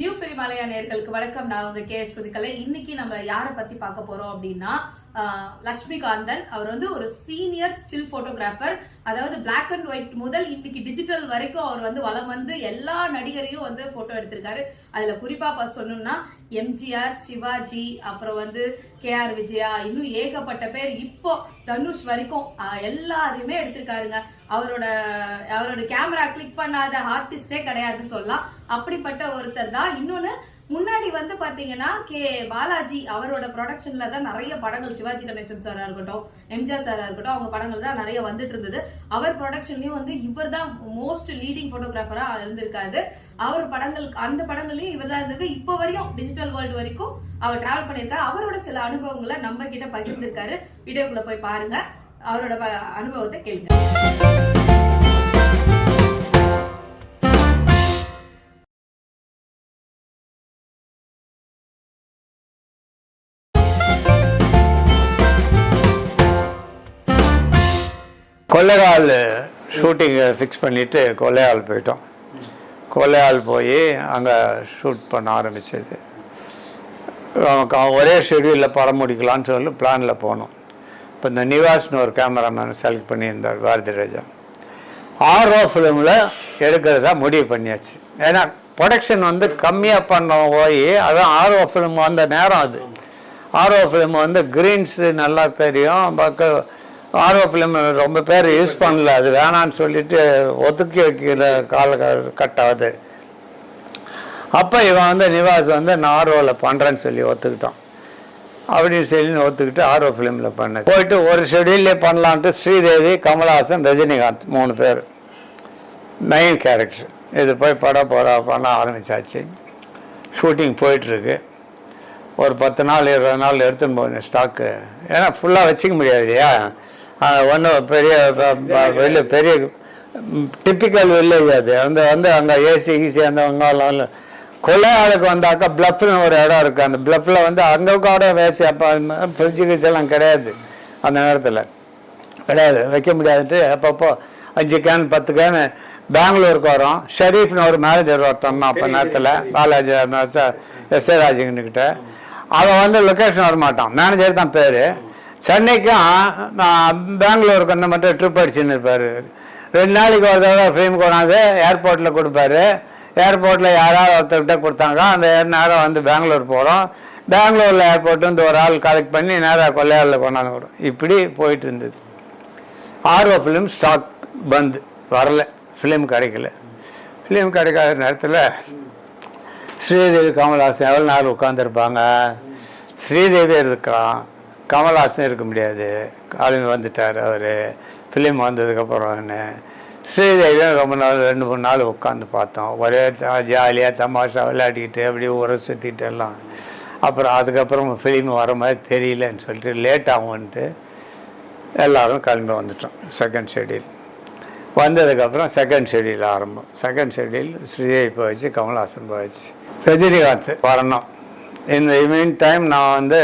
New ஃபிலிமாலயா நேர்களுக்கு வணக்கம். நான் உங்க கே ஸ்ருதிகலை. இன்னைக்கு நம்ம யாரை பத்தி பார்க்க போறோம் அப்படின்னா லக்ஷ்மிகாந்தன் லட்சுமிகாந்தன். அவர் வந்து ஒரு சீனியர் ஸ்டில் போட்டோகிராஃபர் அதாவது பிளாக் அண்ட் ஒயிட் முதல் இன்னைக்கு டிஜிட்டல் வரைக்கும் அவர் வந்து வளம் வந்து எல்லா நடிகரையும் வந்து போட்டோ எடுத்திருக்காரு. அதுல குறிப்பா பா சொல்லணும்னா எம்ஜிஆர் சிவாஜி அப்புறம் வந்து கே ஆர் விஜயா இன்னும் ஏகப்பட்ட பேர் இப்போ தனுஷ் வரைக்கும் எல்லாருமே எடுத்திருக்காருங்க. அவரோட அவரோட கேமரா கிளிக் பண்ணாத ஆர்டிஸ்டே கிடையாதுன்னு சொல்லலாம். அப்படிப்பட்ட ஒருத்தர் தான். இன்னொன்னு முன்னாடி வந்து பார்த்தீங்கன்னா கே பாலாஜி அவரோட ப்ரொடக்ஷனில் தான் நிறைய படங்கள் சிவாஜி கணேசன் சாராக இருக்கட்டும் எம்ஜிஆர் சாராக இருக்கட்டும் அவங்க படங்கள் தான் நிறைய வந்துட்டு இருந்தது. அவர் ப்ரொடக்ஷன்லேயும் வந்து இவர் தான் மோஸ்ட் லீடிங் ஃபோட்டோகிராஃபராக இருந்திருக்காரு. அவர் படங்கள் அந்த படங்கள்லையும் இவர் தான் இருந்தது. இப்போ வரையும் டிஜிட்டல் வேர்ல்டு வரைக்கும் அவர் டிராவல் பண்ணியிருக்காரு. அவரோட சில அனுபவங்களை நம்ம கிட்ட பகிர்ந்திருக்காரு. வீடியோக்குள்ளே போய் பாருங்க. அவரோட ப- அனுபவத்தை கேளுங்க. கொல்லைகால் ஷூட்டிங்கை ஃபிக்ஸ் பண்ணிவிட்டு கொள்ளையால் போயிட்டோம். கொல்லையால் போய் அங்கே ஷூட் பண்ண ஆரம்பிச்சது. ஒரே ஷெடியூலில் படம் முடிக்கலான்னு சொல்லி பிளானில் போனோம். இப்போ இந்த நிவாஸ்னு ஒரு கேமராமேன் செலக்ட் பண்ணியிருந்தார் பாரதி ராஜா ஆர்ஓ ஃபிலிமில் எடுக்கிறதா முடிவு பண்ணியாச்சு. ஏன்னா ப்ரொடக்ஷன் வந்து கம்மியாக பண்ண போய் அதான் ஆர்ஓ ஃபிலிம் வந்த நேரம் அது. ஆர்ஓ ஃபிலிம் வந்து க்ரீன்ஸு நல்லா தெரியும் பக்க ஆர்ஓ ஃபிலிம் ரொம்ப பேர் யூஸ் பண்ணல. அது வேணான்னு சொல்லிட்டு ஒதுக்கி வைக்கிற கால கட்டாவது. அப்போ இவன் வந்து நிவாஸ் வந்து நான் ஆர்ஓவில் பண்ணுறேன்னு சொல்லி ஒத்துக்கிட்டான். அப்படின்னு சொல்லி ஒத்துக்கிட்டு ஆர்ஓ ஃபிலிமில் பண்ணது. போயிட்டு ஒரு ஷெடியூல்லே பண்ணலான்ட்டு ஸ்ரீதேவி கமல்ஹாசன் ரஜினிகாந்த் மூணு பேர். மெயின் கேரக்டர் இது போய் படம் போகிற பண்ண ஆரம்பிச்சாச்சு. ஷூட்டிங் போயிட்டுருக்கு. ஒரு பத்து நாள் இருபது நாள் எடுத்துன்னு போகணும் ஸ்டாக்கு ஏன்னா ஃபுல்லாக வச்சுக்க முடியாது இல்லையா? ஒன்றும் பெரிய பெரிய டிப்பிக்கல் வில்லேஜ் அது. அந்த வந்து அங்கே ஏசி கீசி அந்த வங்காளம் கொலை ஆளுக்கு வந்தாக்கா பிளஃப்னு ஒரு இடம் இருக்குது அந்த பிளஃப்பில் வந்து அங்கே கூட வேசி அப்போ ஃப்ரிட்ஜு கிச்செல்லாம் கிடையாது. அந்த நேரத்தில். கிடையாது. வைக்க முடியாதுட்டு அப்பப்போ அஞ்சு கேன் பத்து கேன் பெங்களூருக்கு வரோம். ஷெரீஃப்னு ஒரு மேனேஜர் ஒருத்தன் அப்போ நேரத்தில். பாலாஜி எஸ் ஏ ராஜுங்கிட்ட அவன் வந்து லொக்கேஷன் வர மாட்டான் மேனேஜர் தான் பேர். சென்னைக்கும் நான் பெங்களூருக்கு அந்த மட்டும் ட்ரிப் அடிச்சுன்னு இருப்பார். ரெண்டு நாளைக்கு ஒரு தடவை ஃப்ரேம் கொண்டாந்து ஏர்போர்ட்டில் கொடுப்பாரு. ஏர்போர்ட்டில் யாராவது ஒருத்தர்கிட்ட கொடுத்தாங்க. அந்த நேரம் வந்து பெங்களூர் போகிறோம் பெங்களூரில் ஏர்போர்ட் வந்து ஒரு ஆள் கலெக்ட் பண்ணி நேராக கொள்ளையாளில் கொண்டாந்து விடும் இப்படி போயிட்டு இருந்தது. ஆர்ஓ ஃபிலிம் ஸ்டாக் பந்து. வரல. ஃபிலிம் கிடைக்கல. ஃபிலிம் கிடைக்காத நேரத்தில் ஸ்ரீதேவி கமல்ஹாசன் எவ்வளோ நாள் உட்காந்துருப்பாங்க ஸ்ரீதேவி இருக்கான். கமல்ஹாசன் இருக்க முடியாது. காலமி வந்துட்டார் அவர். ஃபிலிம் வந்ததுக்கப்புறம் என்ன? ஸ்ரீதேவியும் ரொம்ப நாள் ரெண்டு மூணு நாள் உட்காந்து பார்த்தோம். ஒரே ஜாலியாக தமாஷா விளையாடிக்கிட்டு அப்படியே உர சுற்றிட்டு எல்லாம். அப்புறம் அதுக்கப்புறம் ஃபிலிம் வர மாதிரி தெரியலன்னு சொல்லிட்டு லேட் ஆகும்ன்ட்டு எல்லோரும் கிளம்பி வந்துட்டோம் செகண்ட் ஷெடியூல் வந்ததுக்கப்புறம் செகண்ட் ஷெடியூல் ஆரம்பம். செகண்ட் ஷெடியூல் ஸ்ரீதேவி போயிடுச்சு கமல்ஹாசன் போயிடுச்சு. ரஜினிகாந்த் வரணும். இந்த மீன் டைம் நான் வந்து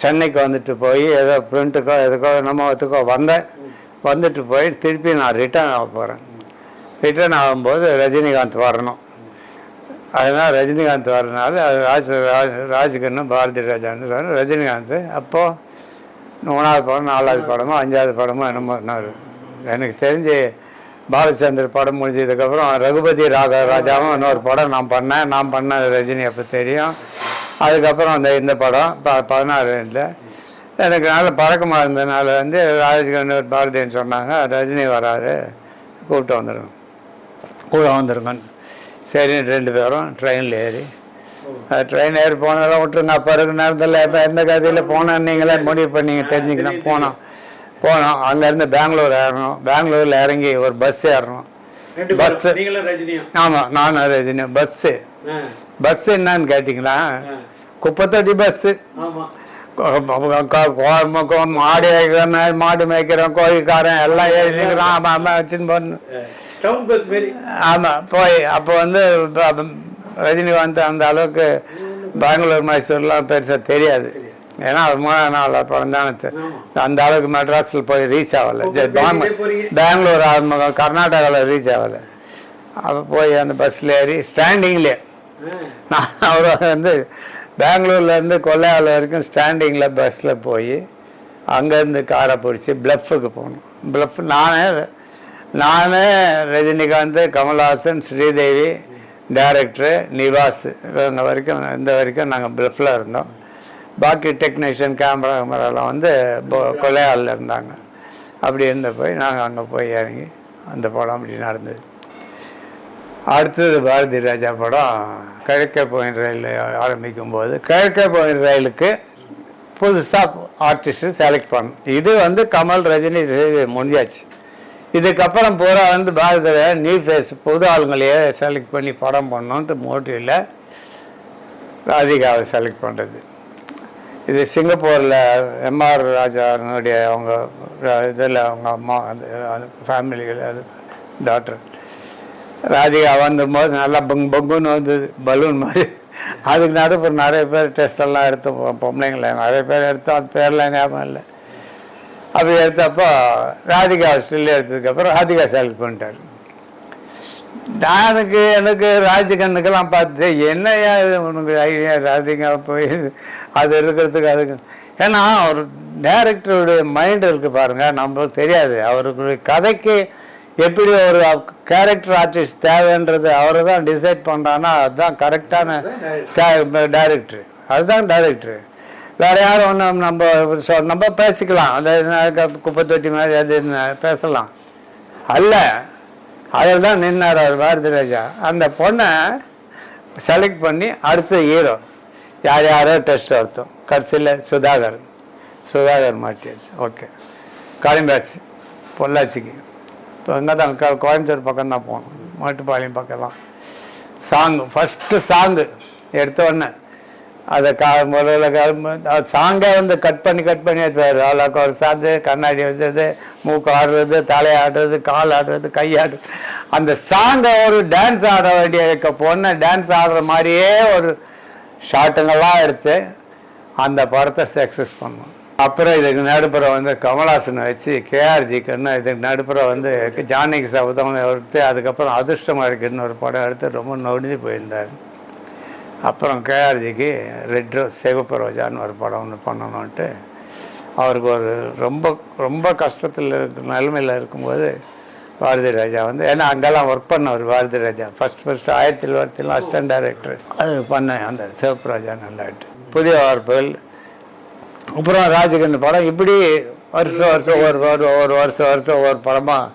சென்னைக்கு வந்துட்டு போய் ஏதோ பிரிண்ட்டுக்கோ எதுக்கோ நம்மத்துக்கோ வந்தேன் வந்துட்டு போய் திருப்பி நான் ரிட்டர்ன் ஆக போகிறேன் ரிட்டர்ன் ஆகும்போது ரஜினிகாந்த் வரணும். அதனால் ரஜினிகாந்த் வரனால ராஜ் ராஜ் ராஜ்கண்ணு பாரதி ராஜான்னு சொன்ன ரஜினிகாந்த் அப்போது மூணாவது படம் நாலாவது படமோ அஞ்சாவது படமோ என்னமோ எனக்கு தெரிஞ்சு பாலச்சந்தர் படம் முடிஞ்சதுக்கப்புறம் ரகுபதி ராக ராஜாவும் இன்னொரு படம் நான் பண்ணேன். நான் பண்ண ரஜினி அப்போ தெரியும். அதுக்கப்புறம் அந்த இந்த படம் ப பதினாறு இல்லை எனக்கு நல்ல பழக்கமாக இருந்ததுனால வந்து ராஜ்கண்ணர் பாரதின்னு சொன்னாங்க. ரஜினி வராரு. கூப்பிட்டு வந்துடுங்க கூட வந்துருங்கன்னு. சரி ரெண்டு பேரும் ட்ரெயினில் ஏறி. ட்ரெயின் ஏறி போனதெல்லாம் விட்டுருங்க. அப்போ இருக்க நேரத்தில் இப்போ எந்த கதையில் போனேன்னு நீங்களே முடிவு பண்ணீங்க தெரிஞ்சுக்கணும். போனோம். போனோம். அங்கேருந்து பெங்களூர் ஏறணும். பெங்களூரில் இறங்கி ஒரு பஸ் ஏறணும். ரெண்டு பஸ் பேரும் நீங்களும் ரஜினியும். ஆமாம் நானும் ரஜினி பஸ்ஸு. பஸ் என்னன்னு கேட்டிங்களா. குப்பத்தொட்டி பஸ்ஸு மாடு மேய்க்கிறவன் மாடு மேய்க்கிறவன் கோழிக்காரன் எல்லாம் ஏறிக்கிறான் வச்சுன்னு போன டவுன் பஸ் மாரி. ஆமாம் போய் அப்போ வந்து ரஜினிகாந்த் அந்த அளவுக்கு பெங்களூர் மைசூர்லாம் பெருசாக தெரியாது. ஏன்னா அவர் மூணாவது நாள் படம் தானே தெ- அந்த அளவுக்கு மெட்ராஸில் போய் ரீச் ஆகலை. பெங்களூர் கர்நாடகாவில் ரீச் ஆகலை. அப்போ போய் அந்த பஸ்ஸில் ஏறி ஸ்டாண்டிங்லேயே நான் அவரை வந்து பெங்களூர்லேருந்து கொல்லையால் வரைக்கும் ஸ்டாண்டிங்கில் பஸ்ஸில் போய் அங்கேருந்து காரை பிடிச்சி ப்ளஃப்புக்கு போகணும் ப்ளஃப் நானே நானே ரஜினிகாந்த் கமல்ஹாசன் ஸ்ரீதேவி டைரக்டரு நிவாஸ் இவங்க வரைக்கும் இந்த வரைக்கும் நாங்கள் ப்ளஃபில் இருந்தோம். பாக்கி டெக்னீஷியன் கேமரா கேமராலாம் வந்து பொ- இருந்தாங்க. அப்படி இருந்த போய் நாங்கள் அங்கே போய் இறங்கி அந்த படம் அப்படி நடந்தது. அடுத்தது பாரதி ராஜா படம் கிழக்கே போயின் ரயில் ஆரம்பிக்கும் போது கிழக்கே போயின் ரயிலுக்கு புதுசாக ஆர்டிஸ்ட்டு செலக்ட் பண்ணணும் இது வந்து கமல் ரஜினி செய்து முடிஞ்சாச்சு. இதுக்கப்புறம் பூரா வந்து பாரதி நியூ ஃபேஸ் புது ஆளுங்களையே செலக்ட் பண்ணி படம் பண்ணோன்ட்டு மோட்டிவில் ராதிகாவை செலக்ட் பண்ணுறது இது சிங்கப்பூரில் எம்ஆர் ராஜானுடைய அவங்க இதில் அவங்க அம்மா அந்த ஃபேமிலிகள் அது டாக்டர் ராதிகா வந்தபோது நல்லா பங் பங்குன்னு வந்தது பலூன் மாதிரி. அதுக்கு நடுப்புற நிறைய பேர் டெஸ்டெல்லாம் எடுத்தோம் பொம்பளைங்கள நிறைய பேர் எடுத்தோம். அது பேர்லாம் ஞாபகம் இல்லை. அப்படி எடுத்தப்போ ராதிகா ஸ்டில் எடுத்ததுக்கப்புறம் ராதிகா செலக்ட் பண்ணிட்டார் எனக்கு எனக்கு ராஜகண்ணுக்கெல்லாம் பார்த்து என்னையா இது? உனக்கு ஐடியா ராதிகா போய் அது இருக்கிறதுக்கு அதுக்கு. ஏன்னா ஒரு டேரக்டருடைய மைண்டு இருக்குது பாருங்கள் நம்மளுக்கு தெரியாது. அவருடைய கதைக்கு எப்படி ஒரு கேரக்டர் ஆர்டிஸ்ட் தேவைன்றது அவரை தான் டிசைட் பண்ணுறான்னா அதுதான் கரெக்டான டைரக்டர் அதுதான் டைரக்டர் வேற யாரும் ஒன்றும் நம்ம சொ- நம்ம பேசிக்கலாம். அந்த குப்பை தொட்டி மாதிரி அது பேசலாம். அல்ல அதில் தான் நின்னார் அவர் பாரதி ராஜா அந்த பொண்ணை செலக்ட் பண்ணி அடுத்த ஹீரோ யார் யாரோ டெஸ்ட் அர்த்தம் கடைசியில் சுதாகர். சுதாகர் மாட்டியாச்சு. ஓகே காளிம்பாச்சு பொள்ளாச்சிக்கு. இப்போ அங்கே தான் க- கோயம்புத்தூர் பக்கம் தான் போனோம். மாட்டுப்பாளையம் பக்கம் தான் சாங்கு ஃபஸ்ட்டு சாங்கு எடுத்த உடனே அதை கா முதல்ல சாங்கை வந்து கட் பண்ணி கட் பண்ணி எடுத்துவார் ஆளாக்க ஒரு சாந்து கண்ணாடி வச்சது மூக்கு ஆடுறது தலை ஆடுறது கால் ஆடுறது கை ஆடுறது அந்த சாங்கை ஒரு டான்ஸ் ஆட வேண்டிய இருக்க. பொண்ணை டான்ஸ் ஆடுற மாதிரியே ஒரு ஷாட்டுங்கெல்லாம் எடுத்து அந்த படத்தை சக்ஸஸ் பண்ணோம். அப்புறம் இதுக்கு நடுப்புற வந்து கமலாசனை வச்சு கேஆர்ஜிக்குன்னு இதுக்கு நடுப்புற வந்து ஜானகி சபதம் எடுத்து அதுக்கப்புறம் அதிர்ஷ்டமாக இருக்குன்னு ஒரு படம் எடுத்து ரொம்ப நொடிஞ்சு போயிருந்தார். அப்புறம் கேஆர்ஜிக்கு ரெட் ரோஸ் சிவப்பு ரோஜான்னு ஒரு படம் ஒன்று பண்ணணுன்ட்டு அவருக்கு ஒரு ரொம்ப ரொம்ப கஷ்டத்தில் இருக்க நிலைமையில் இருக்கும்போது பாரதி ராஜா வந்து ஏன்னா அங்கெல்லாம் ஒர்க் பண்ணவர் பாரதி ராஜா. ஃபஸ்ட் ஃபஸ்ட் ஆயிரத்தி எழுபத்திலாம் அசிஸ்டன்ட் டைரக்டர் அது பண்ணேன் அந்த சிவப்பு ராஜா நல்லாட்டு புதிய வார்ப்புகள் அப்புறம் ராஜகண்ணு படம் இப்படி வருஷம் வருஷம் ஒரு ஒரு ஒரு வருஷம் வருஷம் ஒவ்வொரு படமாக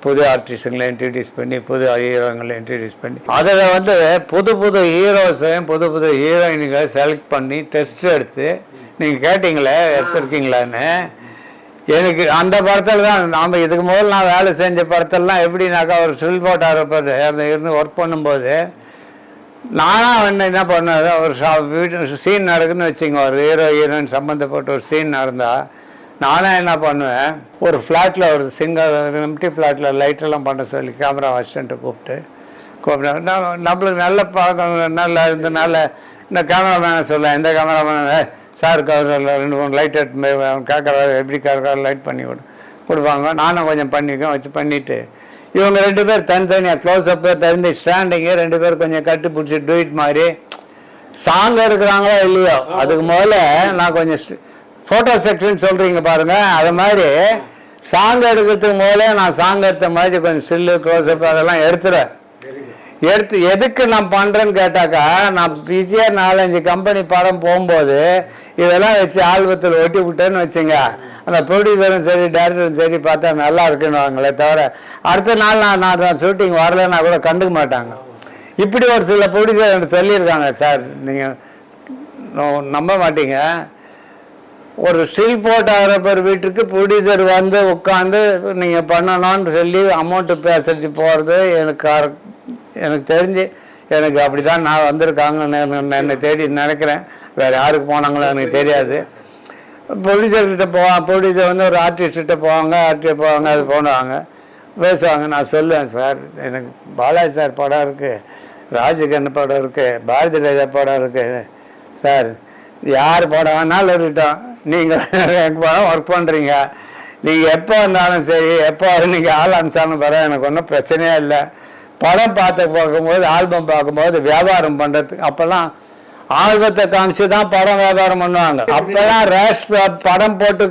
புது ஆர்டிஸ்ட்டுங்களை இன்ட்ரடியூஸ் பண்ணி புது ஹீரோங்களை இன்ட்ரடியூஸ் பண்ணி அதில் வந்து புது புது ஹீரோஸையும் புது புது ஹீரோயின்களை செலக்ட் பண்ணி டெஸ்ட் எடுத்து நீங்கள் கேட்டிங்களே எடுத்துருக்கீங்களான்னு? எனக்கு அந்த படத்தில் தான் நாம் இதுக்கு முதல்ல நான் வேலை செஞ்ச படத்திலலாம் எப்படின்னாக்கா ஒரு ஸ்டில் போட்டார் இருந்து ஒர்க் பண்ணும்போது நானாக வந்து என்ன பண்ணது ஒரு ஷா வீட்டு சீன் நடக்குதுன்னு வச்சுங்க ஒரு ஹீரோ ஹீரோயின் சம்மந்தப்பட்ட ஒரு சீன் நடந்தால் நானாக என்ன பண்ணுவேன்? ஒரு ஃப்ளாட்டில் ஒரு சிங்கிள் எம்டி ஃப்ளாட்டில் லைட்டெல்லாம் பண்ண சொல்லி கேமரா அசிஸ்டண்ட்டை கூப்பிட்டு கூப்பிட்டு நம்மளுக்கு நல்ல பழக்கம் நல்லா இருந்தனால இந்த கேமராமேனை சொல்ல எந்த கேமராமேன் சார் ரெண்டு மூணு லைட் எடுத்து கேட்குறாரு எப்படி கேட்குறாரு லைட் பண்ணி கொடு கொடுப்பாங்க. நானும் கொஞ்சம் பண்ணிக்கோ வச்சு பண்ணிவிட்டு இவங்க ரெண்டு பேர் தனித்தனியாக க்ளோஸ் அப்பு தெரிஞ்சு ஸ்டாண்டிங்கு ரெண்டு பேர் கொஞ்சம் கட்டி பிடிச்சி டூயிட் மாதிரி. சாங் எடுக்கிறாங்களோ இல்லையோ? அதுக்கு முதல்ல நான் கொஞ்சம் ஃபோட்டோ செக்ஷன் சொல்கிறீங்க பாருங்கள் அது மாதிரி சாங் எடுக்கிறதுக்கு முதல்ல நான் சாங் எடுத்த மாதிரி கொஞ்சம் ஸ்டில்லு க்ளோஸ் அப் அதெல்லாம் எடுத்துறேன். எடுத்து எதுக்கு நான் பண்ணுறேன்னு கேட்டாக்கா நான் பிஸியாக நாலஞ்சு கம்பெனி படம் போகும்போது இதெல்லாம் வச்சு ஆல்பத்தில் ஒட்டி விட்டேன்னு வச்சுங்க. அந்த ப்ரொடியூசரும் சரி டேரக்டரும் சரி பார்த்தா நல்லா இருக்குன்னுவாங்களே தவிர அடுத்த நாள் நான் நான் ஷூட்டிங் வரலைன்னா கூட கண்டுக்க மாட்டாங்க. இப்படி ஒரு சில ப்ரொடியூசர் எனக்கு சொல்லியிருக்காங்க சார் நீங்கள் நம்ப மாட்டீங்க. ஒரு ஸ்டில் ஃபோட்டோகிராஃபர் வீட்டுக்கு ப்ரொடியூசர் வந்து உட்காந்து நீங்கள் பண்ணணும்னு சொல்லி அமௌண்ட்டு பேசிட்டு போகிறது எனக்கு எனக்கு தெரிஞ்சு எனக்கு அப்படி தான் நான் வந்திருக்காங்கன்னு என்னை தேடி நினைக்கிறேன். வேறு யாருக்கு போனாங்களோ எனக்கு தெரியாது. ப்ரொடியூசர்கிட்ட போவான் ப்ரொடியூசர் வந்து ஒரு ஆர்டிஸ்ட்கிட்ட போவாங்க ஆர்டிஸ்ட் போவாங்க அது போடுவாங்க பேசுவாங்க. நான் சொல்லுவேன் சார் எனக்கு பாலாஜி சார் படம் இருக்குது ராஜகண்ணு படம் இருக்குது பாரதி ராஜா படம் இருக்குது சார் யார் படம் வேணாலும் இருக்கட்டும் நீங்கள் எங்கள் படம் ஒர்க் பண்ணுறீங்க நீங்கள் எப்போ வந்தாலும் சரி எப்போ நீங்கள் ஆள் அனுப்பிச்சாலும் பரவாயில்ல. எனக்கு ஒன்றும் பிரச்சனையே இல்லை. படம் பார்த்து பார்க்கும்போது ஆல்பம் பார்க்கும்போது வியாபாரம் பண்ணுறதுக்கு அப்போல்லாம் ஆல்பத்தை காமிச்சு தான் படம் வியாபாரம் பண்ணுவாங்க. அப்போல்லாம் ரேஷ் படம் போட்டு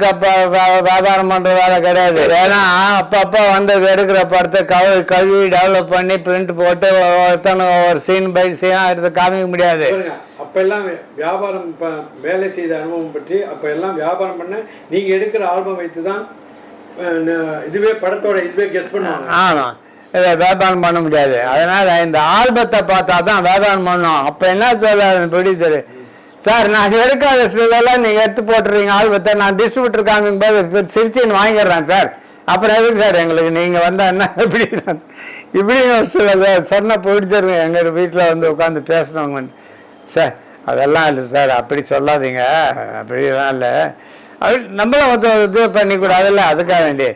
வியாபாரம் பண்ணுற வேலை கிடையாது. ஏன்னா அப்பப்போ வந்து எடுக்கிற படத்தை கழுவி கழுவி டெவலப் பண்ணி பிரிண்ட் போட்டு ஒருத்தனை ஒரு சீன் பை சீனாக எடுத்து காமிக்க முடியாது. பாருங்க அப்ப எல்லாம் வியாபாரம் வேலை செய்த அனுபவம் பற்றி அப்ப எல்லாம் வியாபாரம் பண்ண நீங்க எடுக்கிற ஆல்பம் வைத்து தான் இதுவே படத்தோட இதுவே கெஸ் பண்ணுவாங்க. ஆமாம் இதை வியாபாரம் பண்ண முடியாது. அதனால் இந்த ஆல்பத்தை பார்த்தா தான் வியாபாரம் பண்ணோம். அப்போ என்ன சொல்ல ப்ரொடியூசரு சார் நான் எடுக்காத சிலதெல்லாம் நீங்கள் எடுத்து போட்டுறீங்க. ஆல்பத்தை நான் டிஸ்ட்ரிபியூட்டர் காமிக்கும் போது சிரிச்சின்னு வாங்கிடுறேன் சார். அப்புறம் எதுக்கு சார் எங்களுக்கு நீங்கள் வந்தால் என்ன இப்படி இப்படி ஒரு சில சார் சொன்ன ப்ரொடியூசருங்க எங்கள் வீட்டில் வந்து உட்காந்து பேசுனவங்க சார் அதெல்லாம் இல்லை சார் அப்படி சொல்லாதீங்க. அப்படிலாம் இல்லை. அப்படி நம்மளும் வந்து இது பண்ணிக்கூடாதுல்ல அதுக்காக வேண்டி.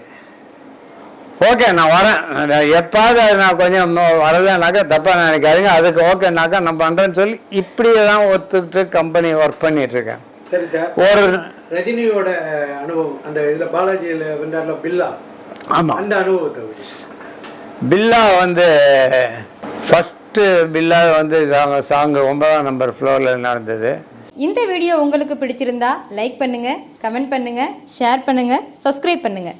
ஓகே நான் வரேன். எப்பாவது அது நான் கொஞ்சம் வரலைனாக்கா தப்பாக நினைக்காதீங்க. அதுக்கு ஓகேனாக்கா நான் பண்ணுறேன்னு சொல்லி இப்படியே தான் ஒத்துக்கிட்டு கம்பெனி ஒர்க் பண்ணிட்டு இருக்கேன். சரி சார் ஒரு ரஜினியோட அனுபவம் அந்த இதுல பாலாஜியில வந்தார்ல பில்லா? ஆமாம் அந்த அனுபவத்தை. பில்லா வந்து ஃபஸ்ட்டு பில்லா வந்து சாங் ஒன்பதாம் நம்பர் ஃப்ளோரில் நடந்தது. இந்த வீடியோ உங்களுக்கு பிடிச்சிருந்தா லைக் பண்ணுங்க கமெண்ட் பண்ணுங்க ஷேர் பண்ணுங்க சப்ஸ்கிரைப் பண்ணுங்க.